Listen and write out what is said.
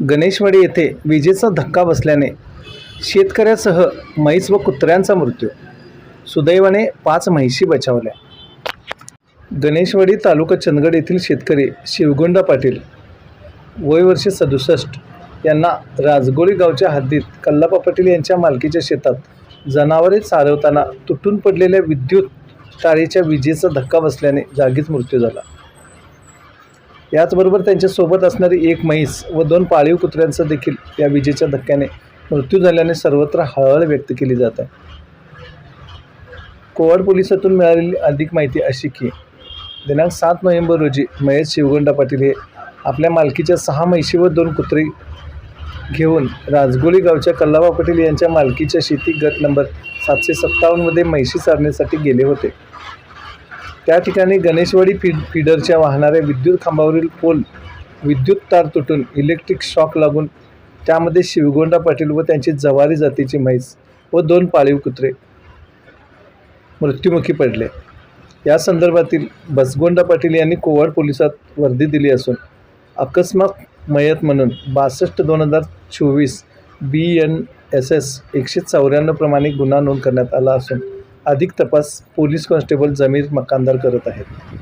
गणेशवाडी येथे विजेचा धक्का बसल्याने शेतकऱ्यासह म्हैस व कुत्र्यांचा मृत्यू. सुदैवाने पाच म्हैशी बचावल्या. गणेशवाडी तालुका चंदगड येथील शेतकरी शिवगुंडा पाटील वय वर्षे सदुसष्ट यांना राजगोळी गावच्या हद्दीत कल्लापा पाटील यांच्या मालकीच्या शेतात जनावरे चारवताना तुटून पडलेल्या विद्युत तारेच्या विजेचा धक्का बसल्याने जागीच मृत्यू झाला. याचबरोबर त्यांच्यासोबत असणारी एक म्हैस व दोन पाळीव कुत्र्यांचा देखील या विजेच्या धक्क्याने मृत्यू झाल्याने सर्वत्र हळहळ व्यक्त केली जात आहे. कोवाड पोलिसातून मिळालेली अधिक माहिती अशी की दिनांक सात नोव्हेंबर रोजी महेश शिवगंडा पाटील हे आपल्या मालकीच्या सहा म्हैशी व दोन कुत्रे घेऊन राजगोळी गावच्या कल्लाबा पाटील यांच्या मालकीच्या शेती गट नंबर सातशे सत्तावन्नमध्ये म्हैशी चारण्यासाठी गेले होते. त्या ठिकाणी गणेशवाडी फीड फीडरच्या वाहणाऱ्या विद्युत खांबावरील पोल विद्युत तार तुटून इलेक्ट्रिक शॉक लागून त्यामध्ये शिवगोंडा पाटील व त्यांची जवारी जातीची म्हैस व दोन पाळीव कुत्रे मृत्युमुखी पडले. या संदर्भातील बसगोंडा पाटील यांनी कोवाड पोलिसात वर्दी दिली असून अकस्मात मयत म्हणून बासष्ट दोन हजार चोवीस बी एन एस एस एकशे चौऱ्याण्णव प्रमाणे गुन्हा नोंद करण्यात आला असून अधिक तपास पोलीस कॉन्स्टेबल जमीर मकानदार करत आहेत.